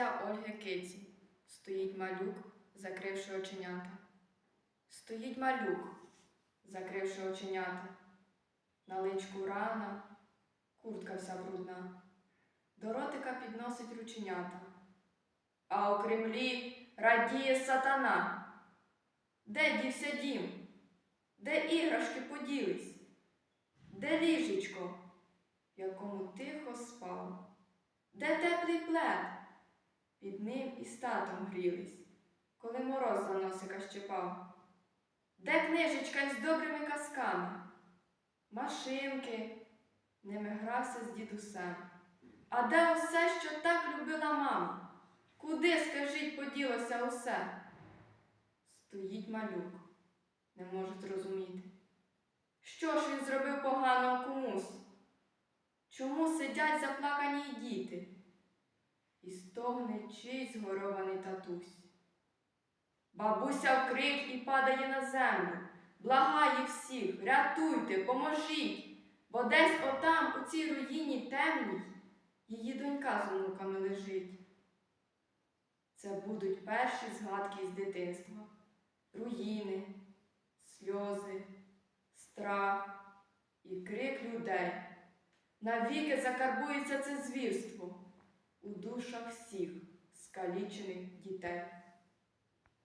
Фантазія Ольги Киці. Стоїть малюк, закривши оченята. Стоїть малюк, закривши оченята. На личку рана, куртка вся брудна. До ротика підносить рученята. А у Кремлі радіє сатана. Де дівся дім? Де іграшки поділись? Де ліжечко, якому тихо спав? Де теплий плед? Під ним і з татом грілись, коли мороз за носика щепав. Де книжечка із добрими казками? Машинки, ними грався з дідусем. А де усе, що так любила мама? Куди, скажіть, поділося усе? Стоїть малюк, не може зрозуміти. Що ж він зробив поганого комусь? Чому сидять заплакані діти? І стогне чийсь згорований татусь. Бабуся вкрик і падає на землю, благає всіх, рятуйте, поможіть, бо десь отам, у цій руїні темній, її донька з онуками лежить. Це будуть перші згадки з дитинства, руїни, сльози, страх і крик людей. Навіки закарбується це звірство душах всіх скалічених дітей.